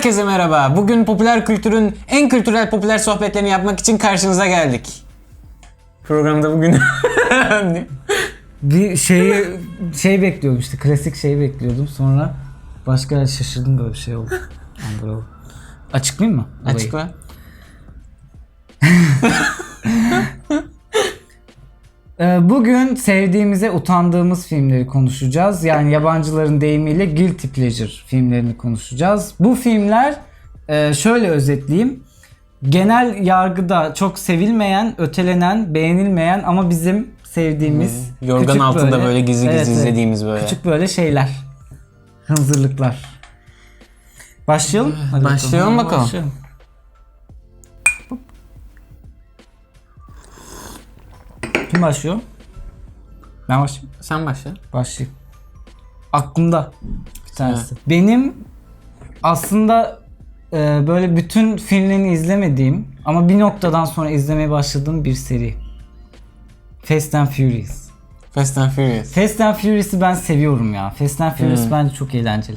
Herkese merhaba. Bugün popüler kültürün en kültürel popüler sohbetlerini yapmak için karşınıza geldik. Programda bugün Bir şeyi şey bekliyordum işte klasik şeyi bekliyordum sonra başka şaşırdım böyle bir şey oldu. Yani oldu. Açıklayayım mı? açıkla. Ee, Bugün sevdiğimize utandığımız filmleri konuşacağız. Yani yabancıların deyimiyle guilty pleasure filmlerini konuşacağız. Bu filmler e, şöyle özetleyeyim. Genel yargıda çok sevilmeyen, ötelenen, beğenilmeyen ama bizim sevdiğimiz Yorgan küçük altında böyle, gizli Evet, gizli evet. izlediğimiz böyle. Küçük böyle şeyler. Hınzırlıklar. Başlayalım. Hadi Başlayalım bakalım. Başlayalım. Kim başlıyor? Ben başlayayım. Sen başla. Başlayayım. Aklımda bir tanesi. Benim aslında e, böyle bütün filmlerini izlemediğim ama bir noktadan sonra izlemeye başladığım bir seri. Fast and Furious. Fast and Furious. Fast and Furious'ı ben seviyorum ya. Fast and Furious Hmm. bence çok eğlenceli.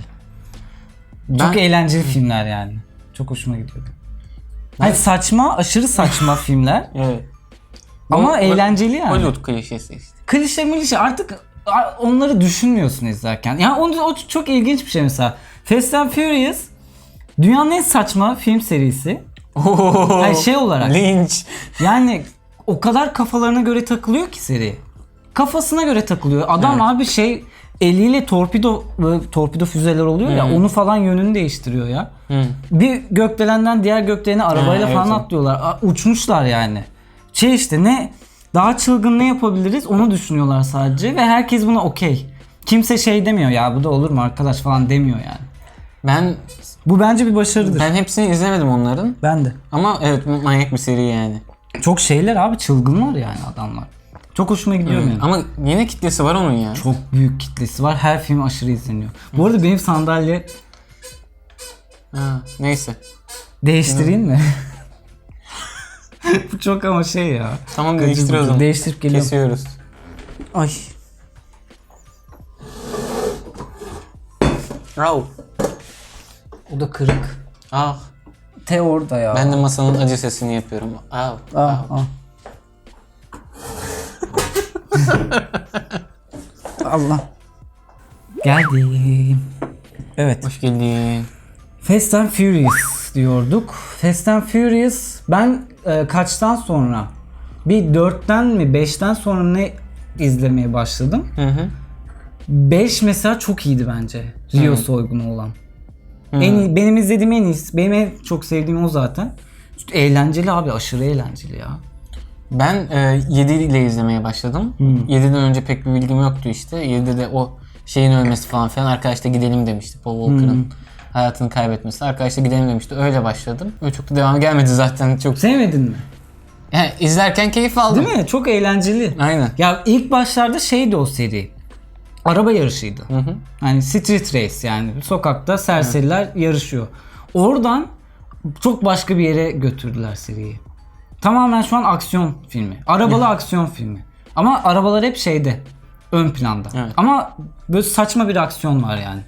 Ben- Çok eğlenceli filmler yani. Çok hoşuma gidiyordu. Hani saçma, aşırı saçma filmler Evet. Ama O- eğlenceli yani. Hollywood klişesi işte. Klişe milişe artık onları düşünmüyorsun izlerken. Yani onu, o çok ilginç bir şey mesela. Fast and Furious dünyanın en saçma film serisi. Hayır, şey olarak. Linç. Yani o kadar kafalarına göre takılıyor ki seri. Kafasına göre takılıyor. Adam Evet. abi şey eliyle torpido böyle torpido füzeler oluyor ya Hmm. onu falan yönünü değiştiriyor ya. Hı. Bir gökdelenden diğer gökdelene arabayla Ha, falan evet. atlıyorlar. A- Uçmuşlar yani. Şey işte ne daha çılgın ne yapabiliriz onu düşünüyorlar sadece ve herkes buna okey. Kimse şey demiyor ya bu da olur mu arkadaş falan demiyor yani. Ben Bu bence bir başarıdır. ben hepsini izlemedim onların. ben de. Ama evet manyak bir seri yani. Çok şeyler abi çılgınlar yani adamlar. Çok hoşuma gidiyor benim. Ama yine kitlesi var onun ya. Çok büyük kitlesi var. Her film aşırı izleniyor. Bu arada benim sandalye Ha, neyse. değiştireyim mi? Bu çok ama şey ya. Tamam Gıcır değiştir o gıcır. zaman. Değiştirip geliyorum. Kesiyoruz. Ay. Rav. O da kırık. Ah. Te orada ya. Ben de masanın acı sesini yapıyorum. Av. Ah, ah. Allah. Geldim. Evet. Hoş geldin. Fast and Furious diyorduk. Fast and Furious ben e, kaçtan sonra bir 4'ten mi 5'ten sonra ne izlemeye başladım. Hı hı. 5 mesela çok iyiydi bence. Rio Hı. soygunu olan. En iyi, benim izlediğim en iyisi. Benim en çok sevdiğim o zaten. Eğlenceli abi aşırı eğlenceli ya. Ben e, 7 ile izlemeye başladım. 7'den önce pek bir bilgim yoktu işte. 7'de de o şeyin ölmesi falan filan arkadaş da gidelim demişti. Paul Walker'ın hayatını kaybetmesi. Arkadaş da gidelim demişti. Öyle başladım. Öyle çok da devamı gelmedi zaten. Çok Sevmedin mi? yani izlerken keyif aldım. Değil mi? Çok eğlenceli. Aynen. Ya ilk başlarda şeydi o seri. Araba yarışıydı. Hı hı. Hani street race yani sokakta serseriler yarışıyor. Oradan çok başka bir yere götürdüler seriyi. Tamamen şu an aksiyon filmi. Arabalı aksiyon filmi. Ama arabalar hep şeyde. Ön planda. Evet. Ama böyle saçma bir aksiyon var yani.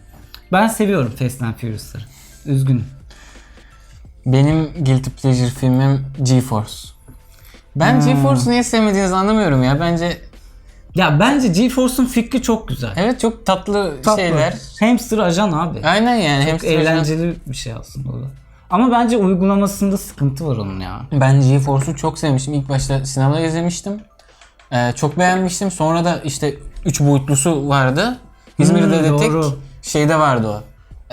Ben seviyorum Fast and Furious'ları. Üzgünüm. Benim guilty pleasure filmim GeForce. Ben GeForce'u niye sevmediğinizi anlamıyorum ya. Bence Ya bence GeForce'un fikri çok güzel. evet çok tatlı, Tatlı. şeyler. Hamster ajan abi. Aynen yani. Çok Hamster eğlenceli bir şey aslında o da. Ama bence uygulamasında sıkıntı var onun ya. Ben GeForce'u çok sevmiştim. İlk başta sinemada izlemiştim. Ee, çok beğenmiştim. Sonra da işte 3 boyutlusu vardı. İzmir'de Hmm, de tek doğru. Şeyde vardı o.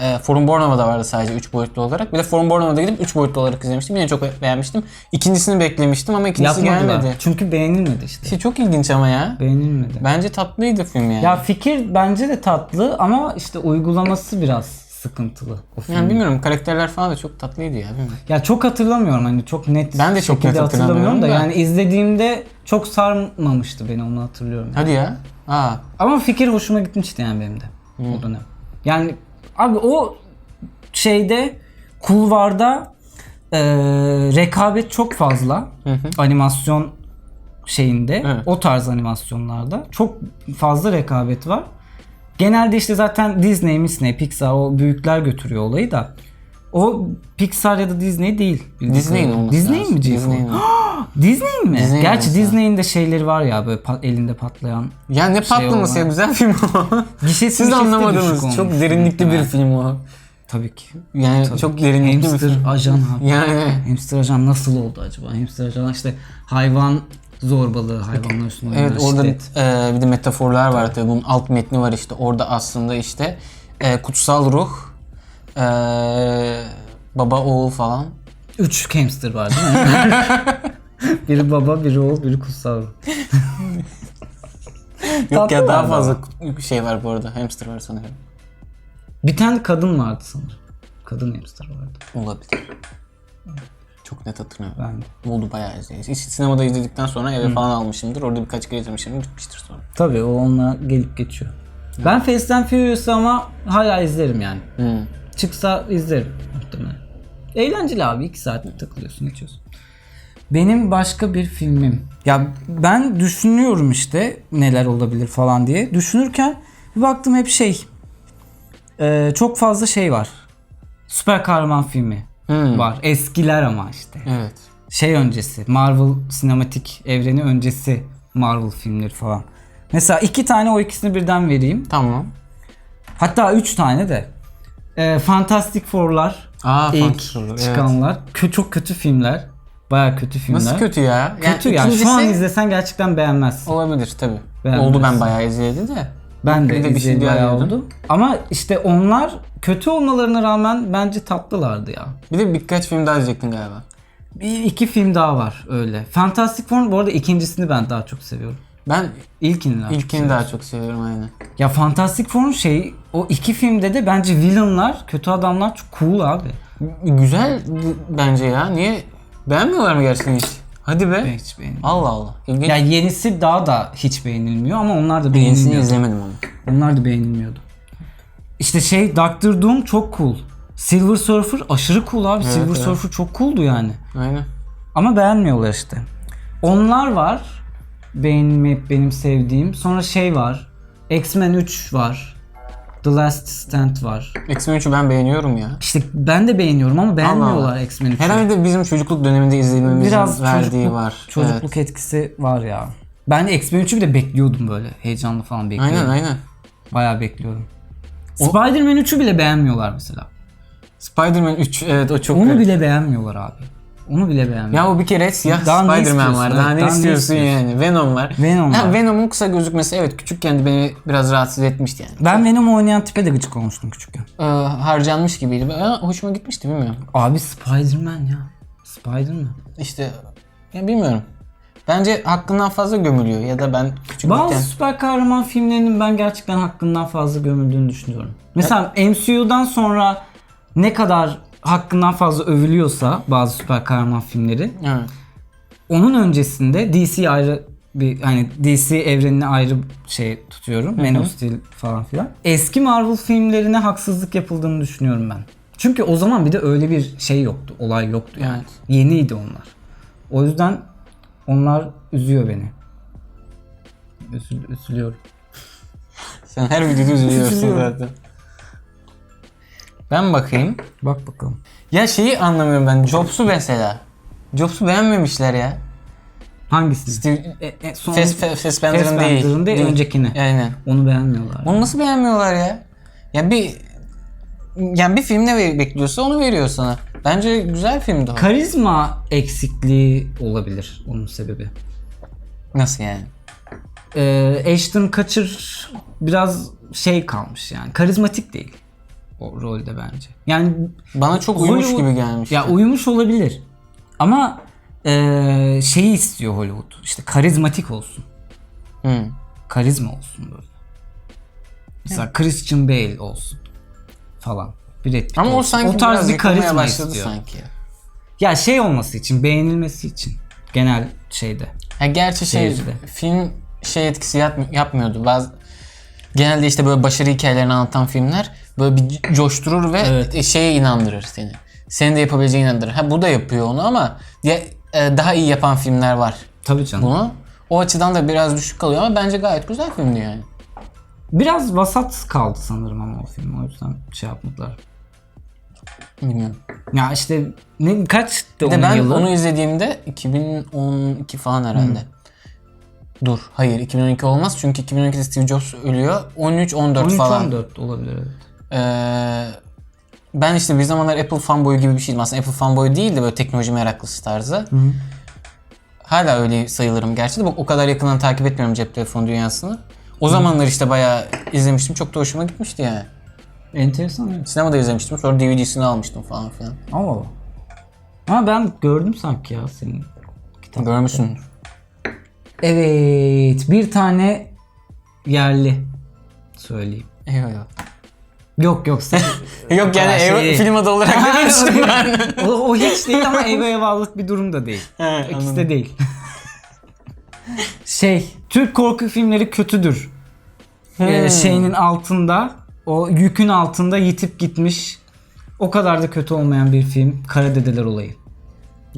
Ee, Forum Bornova'da vardı sadece 3 boyutlu olarak. Bir de Forum Bornova'da gidip 3 boyutlu olarak izlemiştim. Yine çok beğenmiştim. İkincisini beklemiştim ama ikincisi Yapmadılar. gelmedi. Çünkü beğenilmedi işte. Şey çok ilginç ama ya. Beğenilmedi. Bence tatlıydı film yani. Ya fikir bence de tatlı ama işte uygulaması biraz sıkıntılı o film. yani bilmiyorum karakterler falan da çok tatlıydı ya. Bilmiyorum. Ya çok hatırlamıyorum hani çok net Ben de çok şekilde net hatırlamıyorum da. da. yani izlediğimde çok sarmamıştı beni onu hatırlıyorum. Hadi ya. Aa. Ama fikir hoşuma gitmişti yani benim de o dönem. Yani abi o şeyde kulvarda e, rekabet çok fazla animasyon şeyinde Evet. o tarz animasyonlarda çok fazla rekabet var. Genelde işte zaten Disney, Disney, Pixar o büyükler götürüyor olayı da O Pixar ya da Disney değil. Disney'in olması Disney lazım. mi G4? Disney'in. Disney mi? Disney'in Gerçi olması Disney'in de şeyleri var ya böyle pat- elinde patlayan. Ya ne patlaması ya güzel film o. Gişesi Siz anlamadınız. Çok derinlikli bir film o. Tabii ki. Yani Tabii çok derinlikli bir Hamster film. ajan abi. Yani Hamster ajan nasıl oldu acaba? Hamster ajan işte hayvan zorbalığı, hayvanlar üstünde evet orada şiddet. e, bir de metaforlar var tabii. Bunun alt metni var işte. Orada aslında işte e, kutsal ruh, e, baba oğul falan. Üç hamster var değil mi? biri baba, biri oğul, biri kutsal. Yok ya daha fazla şey var bu arada. Hamster var sanırım. Bir tane kadın vardı sanırım. Kadın hamster vardı. Olabilir. Çok net hatırlamıyorum. Ben de. Oldu bayağı izleyici. İşte sinemada izledikten sonra eve falan almışımdır. Orada birkaç kere izlemişimdir. Bitmiştir sonra. Tabii o onunla gelip geçiyor. Ben Fast and Furious'ı ama hala izlerim yani. Hmm. Çıksa izlerim muhtemelen. Eğlenceli abi. 2 saat takılıyorsun, geçiyorsun. Benim başka bir filmim. Ya ben düşünüyorum işte neler olabilir falan diye. Düşünürken bir baktım hep şey. e, çok fazla şey var. Süper kahraman filmi Hmm. var. Eskiler ama işte. Evet. Şey öncesi. Marvel sinematik evreni öncesi Marvel filmleri falan. Mesela iki tane o ikisini birden vereyim. Tamam. Hatta üç tane de. E, Fantastic Four'lar Aa ilk Fantastic Four, evet. çıkanlar. Kö- çok kötü filmler. Baya kötü filmler. Nasıl kötü ya? Kötü yani. Şu an izlesen gerçekten beğenmezsin. Olabilir tabi. Beğenmez. Oldu ben bayağı izledi de. Ben de, Bir de bir şey izleyeli bayağı yiyordun. oldu. Ama işte onlar kötü olmalarına rağmen bence tatlılardı ya. Bir de birkaç film daha izleyecektin galiba. Bir iki film daha var öyle. Fantastic Four bu arada ikincisini ben daha çok seviyorum. Ben İlkini daha ilkini daha çok seviyorum aynen. Ya Fantastic Four'un şey o iki filmde de bence villainlar, kötü adamlar çok cool abi. Güzel bence ya. Niye? Beğenmiyorlar mı gerçekten hiç? Hadi be. Ben hiç beğenmiyorum. Allah Allah. İlginç. Ya yenisi daha da hiç beğenilmiyor ama onlar da Yenisini beğenilmiyor. izlemedim onu. Onlar da beğenilmiyordu. İşte şey Doctor Doom çok cool. Silver Surfer aşırı cool abi. Silver evet. Surfer çok cooldu yani. Aynen. Ama beğenmiyorlar işte. Onlar var. Beğenmeyip benim sevdiğim. Sonra şey var. X-Men 3 var. The Last Stand var. X-Men 3'ü ben beğeniyorum ya. İşte ben de beğeniyorum ama beğenmiyorlar. X-Men 3'ü. Herhalde bizim çocukluk döneminde izlememizin Biraz verdiği çocukluk, var. çocukluk etkisi var ya. Ben de X-Men 3'ü bile bekliyordum böyle. Heyecanlı falan Evet. bekliyordum. Aynen aynen. Bayağı bekliyorum. Spider-Man 3'ü bile beğenmiyorlar mesela. Spider-Man 3 evet o çok Onu garip. bile beğenmiyorlar abi. Onu bile beğenmiyorlar. Ya o bir kere siyah Daha ne Spider-Man istiyorsun? var. Evet, Daha ne daha ne istiyorsun istiyorsun? yani? Venom var. Venom var. Venom'un kısa gözükmesi evet küçükken de beni biraz rahatsız etmişti yani. Ben Venom oynayan tipe de gıcık olmuştum küçükken. Ee, harcanmış gibiydi. Ben, hoşuma gitmişti bilmiyorum. Abi Spider-Man ya. Spider-Man. İşte ya bilmiyorum. Bence hakkından fazla gömülüyor ya da ben küçükken Bazı süper kahraman filmlerinin ben gerçekten hakkından fazla gömüldüğünü düşünüyorum. Mesela MCU'dan sonra ne kadar hakkından fazla övülüyorsa bazı süper kahraman filmleri Evet. onun öncesinde DC ayrı bir hani DC evrenine ayrı şey tutuyorum. Man of Steel falan filan. Eski Marvel filmlerine haksızlık yapıldığını düşünüyorum ben. Çünkü o zaman bir de öyle bir şey yoktu. Olay yoktu yani. Evet. Yeniydi onlar. O yüzden onlar üzüyor beni. Üzül, üzülüyorum. Sen her videoda üzülüyorsun zaten. Ben bakayım. Bak bakalım. Ya şeyi anlamıyorum ben. Jobs'u mesela. Jobs'u beğenmemişler ya. Hangisini? Steve, E, e, son Fast, Fast, Fassbender'ın değil. Fassbender'ın değil, öncekini. Aynen. Onu beğenmiyorlar. Onu nasıl beğenmiyorlar ya? Ya bir yani bir film ne ver- bekliyorsa onu veriyor sana. Bence güzel filmdi o. Karizma eksikliği olabilir onun sebebi. Nasıl yani? Ee, Ashton Kutcher biraz şey kalmış yani. Karizmatik değil o rolde bence. Yani Bana çok uyumuş Hollywood- gibi gelmiş. ya uyumuş olabilir. Ama ee, şeyi istiyor Hollywood. İşte karizmatik olsun. Hı. Karizma olsun böyle. Mesela Christian Bale olsun falan. Brad Pitt Ama o olsun. sanki o tarz bir karizma istiyor. sanki. Ya şey olması için, beğenilmesi için genel şeyde. Ya gerçi şey Seyircide. film şey etkisi yap- yapmıyordu. Bazı genelde işte böyle başarı hikayelerini anlatan filmler böyle bir coşturur ve Evet. şeye inandırır seni. Senin de yapabileceğine inandırır. Ha bu da yapıyor onu ama ya, e, daha iyi yapan filmler var Tabii canım. bunu. O açıdan da biraz düşük kalıyor ama bence gayet güzel filmdi yani. Biraz vasat kaldı sanırım ama o film o yüzden şey yapmadılar. Bilmiyorum. Ya işte ne kaçtı onun ben yılı? onu izlediğimde 2012 falan herhalde. Dur hayır 2012 olmaz çünkü 2012'de Steve Jobs ölüyor. 13-14 falan. 13-14 olabilir evet. Ee, ben işte bir zamanlar Apple fanboy gibi bir şeydim. Aslında Apple fanboy değil de böyle teknoloji meraklısı tarzı. Hala öyle sayılırım gerçi de bak o kadar yakından takip etmiyorum cep telefonu dünyasını. O zamanlar işte bayağı izlemiştim. Çok da hoşuma gitmişti yani. Enteresan evet. Sinemada izlemiştim. Sonra DVD'sini almıştım falan filan. Ama ama ben gördüm sanki ya senin kitap. Görmüşsün. Evet, bir tane yerli söyleyeyim. Eyvallah. Yok yok sen. Yok yani şey ev- değil. film adı olarak dememiştim ben. o, o hiç değil ama eve eyvallık bir durum da değil. He, İkisi anladım. de değil. şey, Türk korku filmleri kötüdür. Ee, şeyinin altında, o yükün altında yitip gitmiş. O kadar da kötü olmayan bir film. Kara Dedeler Olayı.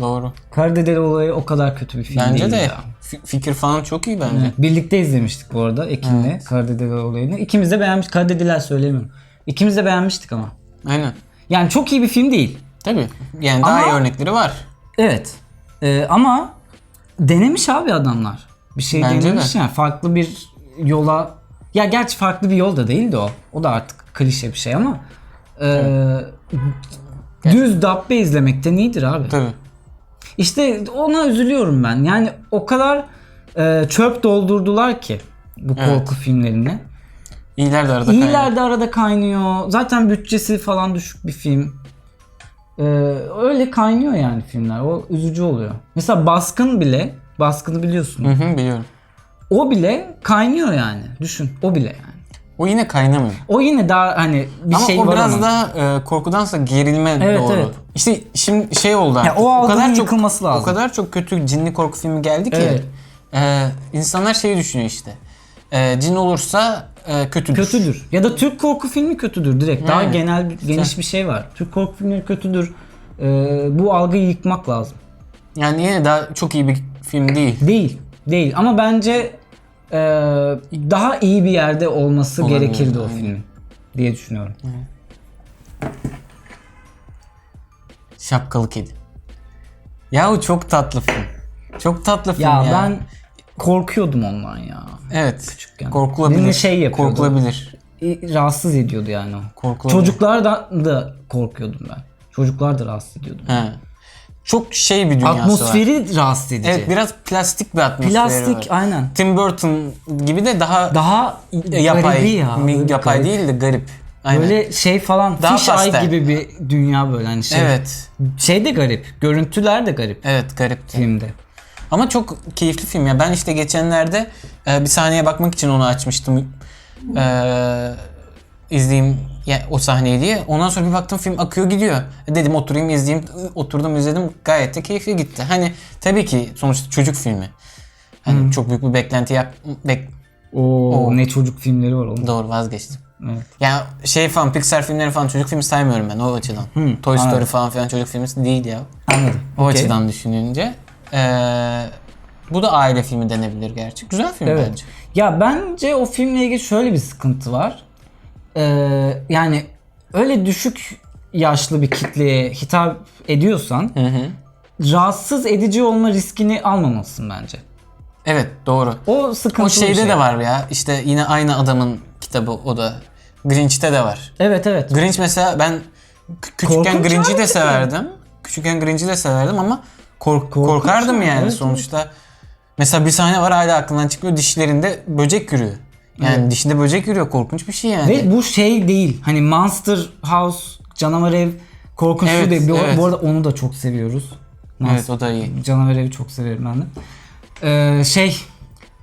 Doğru. Kara Dedeler Olayı o kadar kötü bir film Bence değil de ya. fi- fikir falan çok iyi bence. Birlikte izlemiştik bu arada Ekin'le Evet. Kara Dedeler Olayı'nı. İkimiz de beğenmiş. Kara Dedeler söylemiyorum. İkimiz de beğenmiştik ama. Aynen. Yani çok iyi bir film değil. Tabii. Yani daha Ama- iyi örnekleri var. Evet. Ee, ama denemiş abi adamlar. Bir şey Bence denemiş de. yani. Farklı bir yola... Ya gerçi farklı bir yol da değildi o. O da artık klişe bir şey ama... ee, düz dabbe izlemekten iyidir abi. Tabii. İşte ona üzülüyorum ben. Yani o kadar ee, çöp doldurdular ki bu Evet. korku filmlerine. İyiler de arada İyiler kaynıyor. de arada kaynıyor. Zaten bütçesi falan düşük bir film. Ee, öyle kaynıyor yani filmler. O üzücü oluyor. Mesela Baskın bile, Baskın'ı biliyorsun. Hı hı biliyorum. O bile kaynıyor yani. Düşün. O bile yani. O yine kaynamıyor. O yine daha hani bir ama şey o var biraz ama. daha e, korkudansa gerilme Evet, doğru. evet. İşte şimdi şey oldu artık. o algının kadar çok yıkılması lazım. O kadar çok kötü cinli korku filmi geldi ki Evet. e, insanlar şeyi düşünüyor işte. E, cin olursa e, kötüdür. kötüdür. Ya da Türk korku filmi kötüdür direkt. Daha Yani. genel geniş bir şey var. Türk korku filmleri kötüdür. Ee, bu algıyı yıkmak lazım. Yani yine daha çok iyi bir film değil. Değil. Değil. Ama bence e, daha iyi bir yerde olması Olabilir, gerekirdi o aynen. filmin diye düşünüyorum. Şapkalı Kedi. Yahu çok tatlı film. Çok tatlı film Ya, ya. ben korkuyordum ondan ya. Evet. Küçükken. Korkulabilir. Beni şey yapıyordu. Korkulabilir. E, Rahatsız ediyordu yani o. Korkulabilir. Çocuklardan da korkuyordum ben. Çocuklar da rahatsız ediyordu. He. Çok şey bir dünyası var. Atmosferi rahatsız edici. Evet biraz plastik bir atmosferi Plastik var. aynen. Tim Burton gibi de daha, Daha yapay. ya. yapay garip. değil de garip. Aynen. Böyle şey falan Daha fish eye pastel. gibi bir dünya böyle hani şey. Evet. Şey de garip. Görüntüler de garip Evet garipti. filmde. Ama çok keyifli film ya. Ben işte geçenlerde e, bir sahneye bakmak için onu açmıştım. E, izleyeyim ya, o sahneyi diye. Ondan sonra bir baktım film akıyor gidiyor. E, Dedim oturayım izleyeyim. Oturdum izledim. Gayet de keyifli gitti. Hani tabii ki sonuçta çocuk filmi. Hani çok büyük bir beklenti yap bek Oo, Oo. ne çocuk filmleri var oğlum. doğru vazgeçtim. Evet. Ya şey falan Pixar filmleri falan çocuk filmi saymıyorum ben o açıdan. Toy Story anladım. falan filan çocuk filmi değil ya. Anladım. O Okey. açıdan düşününce. Ee, bu da aile filmi denebilir gerçi. Güzel film Evet. bence. Ya bence o filmle ilgili şöyle bir sıkıntı var. Ee, yani öyle düşük yaşlı bir kitleye hitap ediyorsan Hı hı. rahatsız edici olma riskini almamalısın bence. Evet doğru. O sıkıntılı O şeyde şey. de var ya. İşte yine aynı adamın kitabı o da. Grinch'te de var. Evet evet. Grinch mesela ben kü- küçükken Korkunç Grinch'i de severdim. Küçükken Grinch'i de severdim ama kork- Korkunç korkardım ya, yani evet, sonuçta. Mesela bir sahne var hala aklımdan çıkmıyor. Dişlerinde böcek yürüyor. Yani dişinde böcek yürüyor. Korkunç bir şey yani. Ve bu şey değil. Hani Monster House, Canavar Ev korkunçlu Evet, değil. Bu, evet. bu arada onu da çok seviyoruz. evet o da iyi. Canavar Evi çok severim ben de. Ee, şey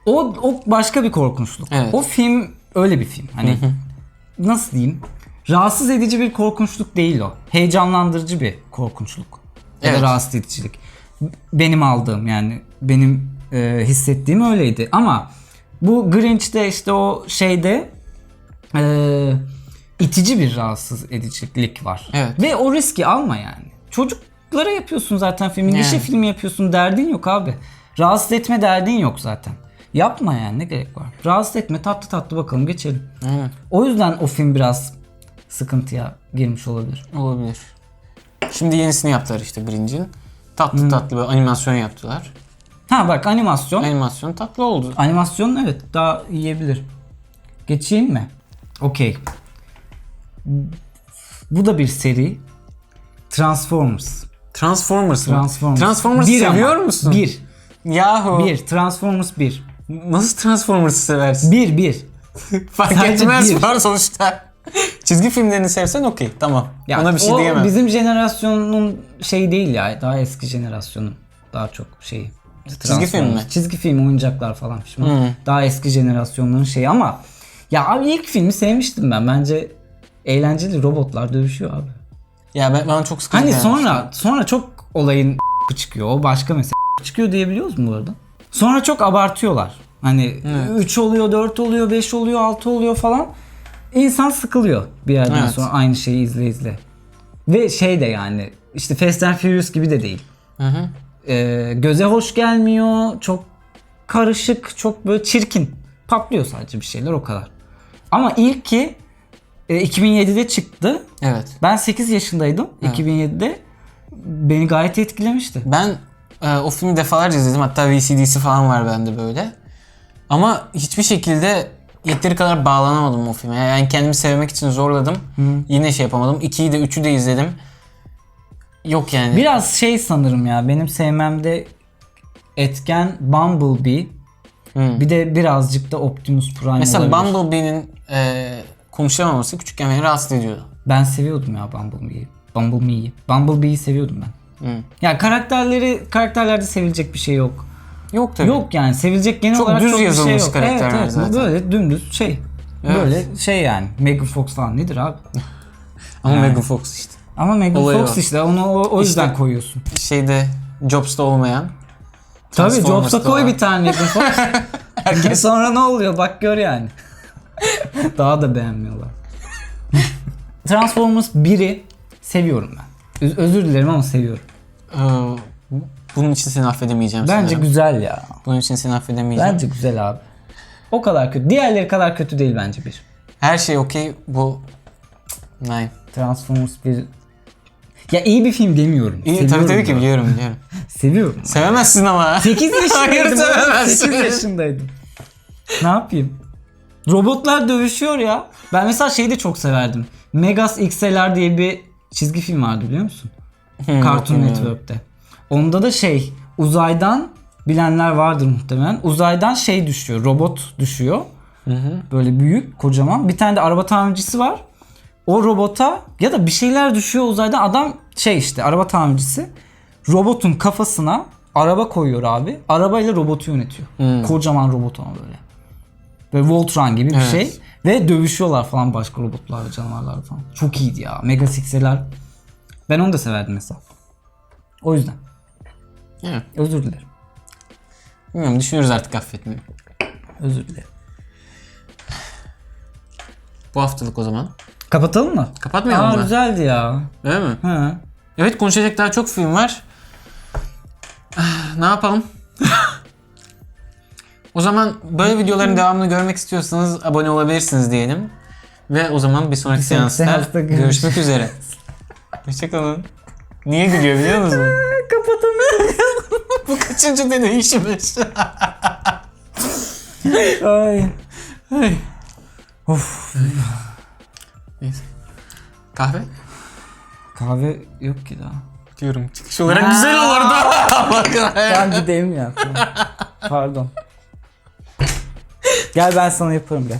o, o başka bir korkunçluk. Evet. O film öyle bir film. Hani nasıl diyeyim? Rahatsız edici bir korkunçluk değil o. Heyecanlandırıcı bir korkunçluk. Ya Evet. da rahatsız edicilik. Benim aldığım yani benim e, hissettiğim öyleydi. Ama bu Grinch'te işte o şeyde e, itici bir rahatsız edicilik var. Evet. Ve o riski alma yani. Çocuklara yapıyorsun zaten filmi. Yani. filmi yapıyorsun. Derdin yok abi. Rahatsız etme derdin yok zaten. Yapma yani ne gerek var. Rahatsız etme tatlı tatlı bakalım geçelim. Aynen. O yüzden o film biraz sıkıntıya girmiş olabilir. Olabilir. Şimdi yenisini yaptılar işte Grinch'in. Tatlı tatlı böyle animasyon yaptılar. Ha bak animasyon. Animasyon tatlı oldu. Animasyon evet daha yiyebilir. Geçeyim mi? Okey. Bu da bir seri. Transformers. Transformers mı? Transformers. Transformers'ı Bir seviyor ama. musun? Bir. Yahu. Bir. Transformers 1. Nasıl Transformers'ı seversin? 1 1. Fark Sadece etmez bir. var sonuçta. Çizgi filmlerini sevsen okey tamam. Ona bir şey o diyemem. bizim jenerasyonun şey değil ya. Daha eski jenerasyonun. Daha çok şeyi. Çizgi film mi? Çizgi film, oyuncaklar falan. Şimdi Hı. Daha eski jenerasyonların şeyi ama ya abi ilk filmi sevmiştim ben. Bence eğlenceli robotlar dövüşüyor abi. Ya ben, bana çok sıkıcı Hani sonra sonra çok olayın çıkıyor. O başka mesele. Çıkıyor diyebiliyoruz mu bu arada? Sonra çok abartıyorlar. Hani 3 oluyor, 4 oluyor, 5 oluyor, 6 oluyor falan. İnsan sıkılıyor bir yerden Evet. sonra aynı şeyi izle izle. Ve şey de yani işte Fast and Furious gibi de değil. Hı hı. Ee, göze hoş gelmiyor. Çok karışık, çok böyle çirkin. Patlıyor sadece bir şeyler o kadar. Ama ilki e, 2007'de çıktı. Evet. Ben 8 yaşındaydım 2007'de. Beni gayet etkilemişti. Ben e, o filmi defalarca izledim. Hatta VCD'si falan var bende böyle. Ama hiçbir şekilde yeteri kadar bağlanamadım o filme. Yani kendimi sevmek için zorladım. Yine şey yapamadım. 2'yi de 3'ü de izledim. Yok yani. Biraz şey sanırım ya benim sevmemde etken Bumblebee. Hı. Bir de birazcık da Optimus Prime Mesela olabilir. Bumblebee'nin e, konuşamaması küçükken beni rahatsız ediyordu. Ben seviyordum ya Bumblebee'yi. Bumblebee'yi. Bumblebee'yi seviyordum ben. Hı. Ya karakterleri karakterlerde sevilecek bir şey yok. Yok tabii. Yok yani sevilecek genel Çok olarak düz çok bir şey yazılmış yok. karakterler evet, evet. zaten. Böyle dümdüz şey. Evet. Böyle şey yani. Megan Fox falan nedir abi? Ama Yani. Megan Fox işte. Ama Megan Olayı Fox o. işte onu o, o yüzden İşte- koyuyorsun. Şeyde Jobs'ta olmayan. Tabii Jobs'a koy bir tane Megan Fox. Sonra ne oluyor bak gör yani. Daha da beğenmiyorlar. Transformers 1'i seviyorum ben. Öz- özür dilerim ama seviyorum. Ee, bunun için seni affedemeyeceğim Bence sanırım. güzel ya. Bunun için seni affedemeyeceğim. Bence güzel abi. O kadar kötü. Diğerleri kadar kötü değil bence bir. Her şey okey. Bu... Nein. Transformers 1 ya iyi bir film demiyorum. İyi, Seviyorum tabii tabii ki bu. biliyorum biliyorum. Seviyorum. Sevemezsin ama. 8 Hayır yaşındaydım. oğlum. sevemezsin. 8 yaşındaydım. Ne yapayım? Robotlar dövüşüyor ya. Ben mesela şeyi de çok severdim. Megas XLR diye bir çizgi film vardı biliyor musun? Hmm, Cartoon. Network'te. Onda da şey uzaydan bilenler vardır muhtemelen. Uzaydan şey düşüyor. Robot düşüyor. Böyle büyük, kocaman. Bir tane de araba tamircisi var. O robota ya da bir şeyler düşüyor uzaydan. Adam şey işte araba tamircisi robotun kafasına araba koyuyor abi. Arabayla robotu yönetiyor. Hmm. Kocaman robot ama böyle. Böyle Voltron gibi bir Evet. şey. Ve dövüşüyorlar falan başka robotlarla, canavarlarla falan. Çok iyiydi ya. Mega Six'ler. Ben onu da severdim mesela. O yüzden. Evet. Özür dilerim. Bilmiyorum düşünürüz artık affetmeyi. Özür dilerim. Bu haftalık o zaman. Kapatalım mı? Kapatmayalım Aa mı? güzeldi ya. Öyle mi? Hı. Evet konuşacak daha çok film var. Ne yapalım? o zaman böyle videoların devamını görmek istiyorsanız abone olabilirsiniz diyelim. Ve o zaman bir sonraki Bir seansta seansta görüşmek üzere. Hoşçakalın. Niye gülüyor biliyor musun? Kapatamıyorum. Bu kaçıncı deneyişimiz? Ay. Ay. Of. Neyse. Kahve? Kahve yok ki daha. Diyorum. Çıkış olarak güzel olurdu. Bakın. Ben gideyim ya. Pardon. Gel ben sana yaparım gel.